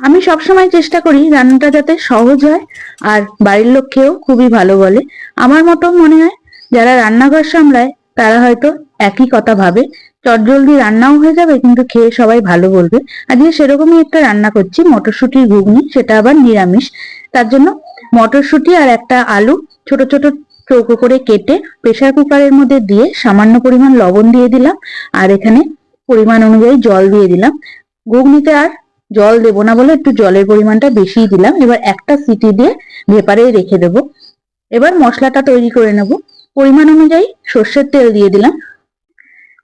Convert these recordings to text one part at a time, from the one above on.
আমি সবসময় চেষ্টা করি রান্নাটা যাতে সহজ হয় আর বাড়ির লোক খেয়েও খুবই ভালো বলে। আমার মতো মনে হয় যারা রান্নাঘর সামলায়, তারা হয়তো একই কথা ভাবে। চটজলদি রান্নাও হয়ে যাবে, কিন্তু খেয়ে সবাই ভালো বলবে। আজকে সেরকমই একটা রান্না করছি, মটরশুঁটির ঘুগনি, সেটা আবার নিরামিষ। তার জন্য মটরশুঁটি আর একটা আলু ছোট ছোট চৌকো করে কেটে প্রেসার কুকারের মধ্যে দিয়ে সামান্য পরিমাণ লবণ দিয়ে দিলাম। আর এখানে পরিমাণ অনুযায়ী জল দিয়ে দিলাম। ঘুগনিতে আর জল দেবো না বলে একটু জলের পরিমাণটা বেশিই দিলাম। এবার একটা সিটি দিয়ে ভেপারে রেখে দেবো। এবার মশলাটা তৈরি করে নেব। পরিমাণ অনুযায়ী সর্ষের তেল দিয়ে দিলাম।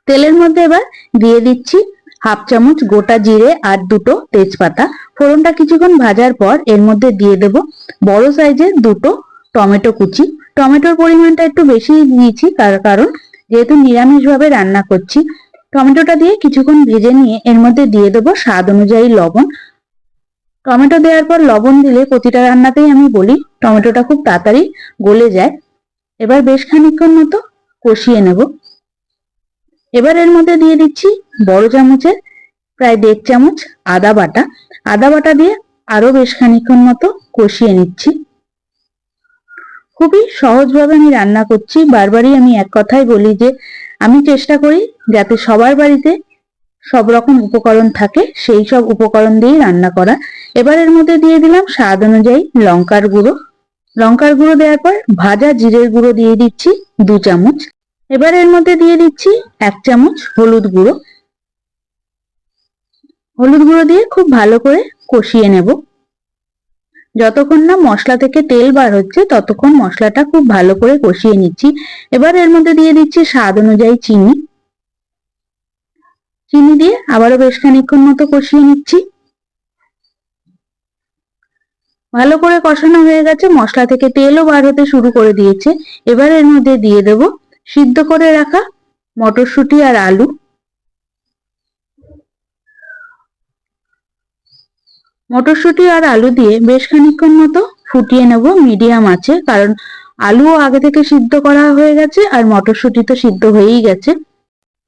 তেলের মধ্যে এবার দিয়ে দিচ্ছি হাফ চামচ গোটা জিরে আর দুটো তেজপাতা। ফোড়নটা কিছুক্ষণ ভাজার পর এর মধ্যে দিয়ে দেব বড় সাইজের দুটো টমেটো কুচি। টমেটোর পরিমাণটা একটু বেশি দিয়েছি তার কারণ যেহেতু নিরামিষভাবে রান্না করছি টমেটোটা দিয়ে কিছুক্ষণ ভেজে নিয়ে এর মধ্যে দিয়ে দেবো স্বাদ অনুযায়ী লবণ। টমেটো দেওয়ার পর লবণ দিলে প্রতিটা রান্নাতেই আমি বলি টমেটোটা খুব তাড়াতাড়ি গলে যায়। এবার বেশ খানিকক্ষণ মতো কষিয়ে নেব। এবার এর মধ্যে দিয়ে দিচ্ছি বড় চামচের প্রায় দেড় চামচ আদা বাটা। আদা বাটা দিয়ে আরও বেশ খানিকক্ষণ মতো কষিয়ে নিচ্ছি। খুবই সহজভাবে আমি রান্না করছি। বারবারই আমি এক কথাই বলি যে, আমি চেষ্টা করি যাতে সবার বাড়িতে সব রকম উপকরণ থাকে, সেই সব উপকরণ দিয়েই রান্না করা। এবার এর মধ্যে দিয়ে দিলাম স্বাদ অনুযায়ী লঙ্কার গুঁড়ো। লঙ্কার গুঁড়ো দেওয়ার পর ভাজা জিরের গুঁড়ো দিয়ে দিচ্ছি দু চামচ। এবার এর মধ্যে দিয়ে দিচ্ছি এক চামচ হলুদ গুঁড়ো। হলুদ গুঁড়ো দিয়ে খুব ভালো করে কষিয়ে নেব। যতক্ষণ না মশলা থেকে তেল বার হচ্ছে, ততক্ষণ মশলাটা খুব ভালো করে কষিয়ে নিচ্ছি। এবার এর মধ্যে দিয়ে দিচ্ছি স্বাদ অনুযায়ী চিনি। চিনি দিয়ে আবারও বেশ খানিক্ষণ মতো কষিয়ে নিচ্ছি। ভালো করে কষানো হয়ে গেছে, মশলা থেকে তেলও বার হতে শুরু করে দিয়েছে। এবার এর মধ্যে দিয়ে দেব সিদ্ধ করে রাখা মটরশুঁটি আর আলু। মটরশুঁটি আর আলু দিয়ে বেশ খানিক্ষণ মতো ফুটিয়ে নেব মিডিয়াম আছে, কারণ আলুও আগে থেকে সিদ্ধ করা হয়ে গেছে আর মটরশুঁটি তো সিদ্ধ হয়েই গেছে।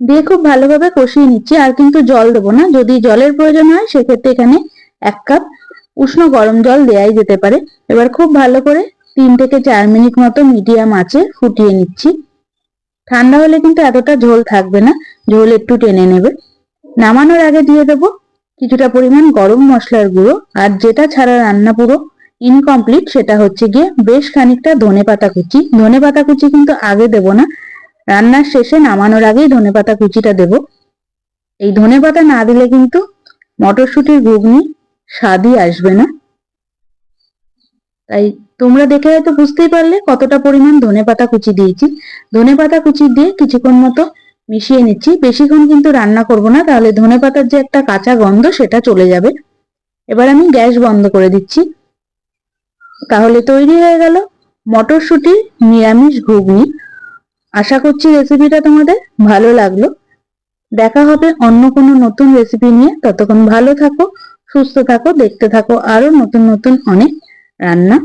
দিয়ে খুব ভালোভাবে কষিয়ে নিচ্ছি, আর কিন্তু জল দেবো না। যদি জলের প্রয়োজন হয়, সেক্ষেত্রে এখানে এক কাপ উষ্ণ গরম জল দেয়াই যেতে পারে। এবার খুব ভালো করে তিন থেকে চার মিনিট মতো মিডিয়াম আছে ফুটিয়ে নিচ্ছি। ঠান্ডা হলে কিন্তু এতটা ঝোল থাকবে না, ঝোল একটু টেনে নেবে। নামানোর আগে দিয়ে দেবো কিছুটা পরিমাণ গরম মশলার গুঁড়ো আর যেটা ছাড়া রান্না পুরো ইনকমপ্লিট সেটা হচ্ছে গিয়ে বেশ খানিকটা ধনে পাতা কুচি। ধনে পাতা কুচি কিন্তু আগে দেব না। রান্নার শেষে নামানোর আগেই ধনে পাতা কুচিটা দেব। এই ধনে পাতা না দিলে কিন্তু মটরশুঁটির ঘুগনি স্বাদই আসবে না। তাই তোমরা দেখে হয়তো বুঝতেই পারলে কতটা পরিমাণ ধনে পাতা কুচি দিয়েছি। ধনে পাতা কুচি দিয়ে কিছুক্ষণ মতো মিশিয়ে নিচ্ছি। বেশিক্ষণ কিন্তু রান্না করব না, তাহলে ধনে পাতার যে একটা কাঁচা গন্ধ সেটা চলে যাবে। এবার আমি গ্যাস বন্ধ করে দিচ্ছি। তাহলে তৈরি হয়ে গেল মটরশুঁটি, নিরামিষ ঘুগনি। আশা করছি রেসিপিটা তোমাদের ভালো লাগল। দেখা হবে অন্য কোনো নতুন রেসিপি নিয়ে। ততক্ষণ ভালো থাকো, সুস্থ থাকো, দেখতে থাকো আরও নতুন নতুন অনেক রান্না।